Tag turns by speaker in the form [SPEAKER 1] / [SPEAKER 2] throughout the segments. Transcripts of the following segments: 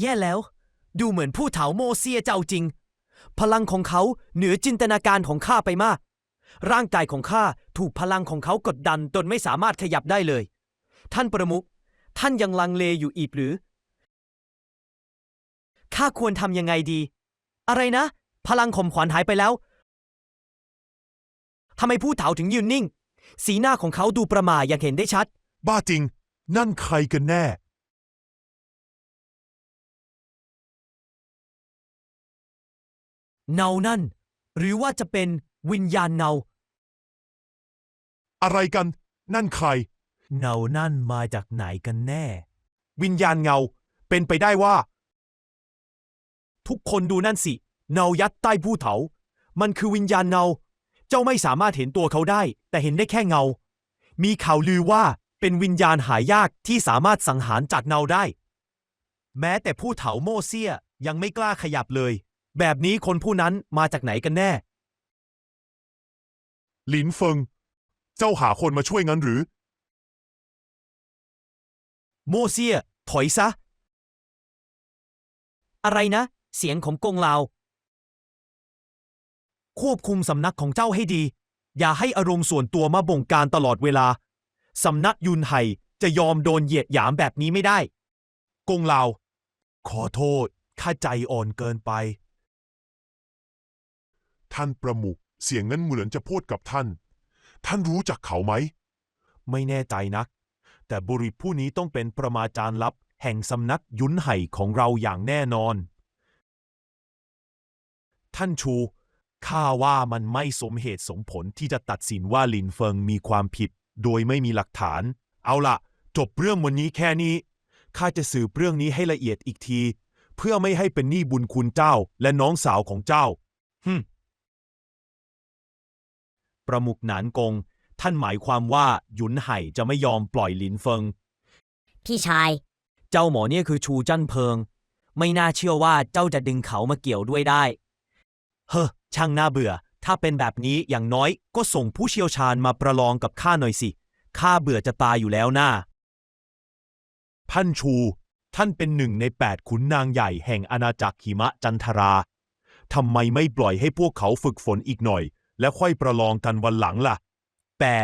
[SPEAKER 1] แย่แล้ว ดูเหมือนผู้เถาโมเซียเจ้าจริง พลังของเขาเหนือจินตนาการของข้าไปมาก ร่างกายของข้าถูกพลังของเขากดดันจนไม่สามารถขยับได้เลย ท่านประมุขท่านยังลังเลอยู่อีกหรือข้าควรทำยังไงดี อะไรนะ พลังข่มขวัญหายไปแล้วทำไมผู้เฒ่าถึงยืนนิ่ง สีหน้าของเขาดูประหม่าอย่างเห็นได้ชัด
[SPEAKER 2] บ้าจริง นั่นใครกันแน่
[SPEAKER 1] เนานั่น หรือว่าจะเป็นวิญญาณเนา
[SPEAKER 2] อะไรกัน นั่นใคร
[SPEAKER 1] เนานั่นมาจากไหนกันแน่
[SPEAKER 2] วิญญาณเงา เป็นไปได้ว่า
[SPEAKER 1] ทุกคนดูนั่นสิ เนายัดใต้ผู้เถา มันคือวิญญาณเนา เจ้าไม่สามารถเห็นตัวเขาได้ แต่เห็นได้แค่เงา มีข่าวลือว่าเป็นวิญญาณหายากที่สามารถสังหารจากเนาได้ แม้แต่ผู้เถาโมเซียยังไม่กล้าขยับเลย แบบนี้คนผู้นั้นมาจากไหนกันแน่
[SPEAKER 2] หลินเฟิง เจ้าหาคนมาช่วยงั้นหรือ
[SPEAKER 1] โมเซีย ถอยซะ อะไรนะ เสียงของกงลาว ควบคุมสำนักของเจ้าให้ดี อย่าให้อารมณ์ส่วนตัวมาบงการตลอดเวลา สำนักยุนไห่จะยอมโดนเหยียดหยามแบบนี้ไม่ได้
[SPEAKER 2] กงลาว ขอโทษ ข้าใจอ่อนเกินไป ท่านประมุขเสียงนั้นเหมือนจะพูดกับท่าน ท่านรู้จักเขาไหม
[SPEAKER 1] ไม่แน่ใจนัก แต่บุรุษผู้นี้ต้องเป็นประมาจารย์ลับ แห่งสำนักยุนไห่ของเราอย่างแน่นอน ท่านชูข้าว่ามันไม่สมเหตุสมผลที่จะตัดสินว่าลินเฟิงมีความผิด โดยไม่มีหลักฐาน เอาล่ะจบเรื่องวันนี้แค่นี้ข้าจะสืบเรื่องนี้ให้ละเอียดอีกที เพื่อไม่ให้เป็นหนี้บุญคุณเจ้าและน้องสาวของเจ้าฮึม ประมุขหนานกง ท่านหมายความว่าหยุนไห่จะไม่ยอมปล่อยลินเฟิง
[SPEAKER 3] พี่ชาย
[SPEAKER 1] เจ้าหมอเนี่ยคือชูจั้นเพิง ไม่น่าเชื่อว่าเจ้าจะดึงเขามาเกี่ยวด้วยได้ เฮ้อช่างน่าเบื่อ ถ้าเป็นแบบนี้อย่างน้อยก็ส่งผู้เชี่ยวชาญมาประลองกับข้าหน่อยสิข้าเบื่อจะตายอยู่แล้วน่า
[SPEAKER 2] ท่านชู ท่านเป็นหนึ่งในแปดขุนนางใหญ่แห่งอาณาจักรหิมะจันทราทำไมไม่ปล่อยให้พวกเขาฝึกฝนอีกหน่อย แล้วค่อยประลองกันวันหลังล่ะ แต่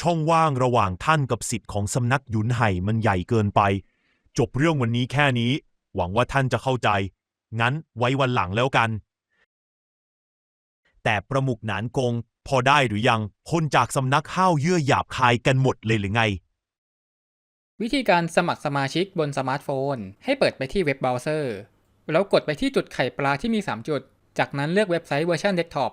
[SPEAKER 2] ช่องว่างระหว่างท่านกับสิทธิ์ของสำนักหยุนไห่มันใหญ่เกินไป จบเรื่องวันนี้แค่นี้ หวังว่าท่านจะเข้าใจ งั้นไว้วันหลังแล้วกัน
[SPEAKER 1] แต่ประมุขหนานกง พอได้หรือยังคนจากสำนักห้าวเยื่อหยาบคายกันหมดเลยหรือไง
[SPEAKER 4] วิธีการสมัครสมาชิกบนสมาร์ทโฟน ให้เปิดไปที่เว็บเบราว์เซอร์ แล้วกดไปที่จุดไข่ปลาที่มี 3 จุด จากนั้นเลือกเว็บไซต์เวอร์ชันเดสก์ท็อป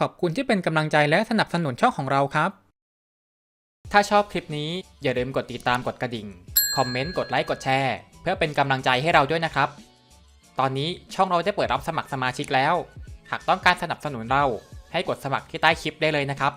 [SPEAKER 4] ขอบคุณที่เป็นกำลังใจและสนับสนุนช่องของเราครับ ถ้าชอบคลิปนี้อย่าลืมกดติดตามกดกระดิ่ง คอมเมนต์ กดไลค์ กดแชร์ เพื่อเป็นกำลังใจให้เราด้วยนะครับ ตอนนี้ช่องเราได้เปิดรับสมัครสมาชิกแล้ว หากต้องการสนับสนุนเราให้กดสมัครที่ใต้คลิปได้เลยนะครับ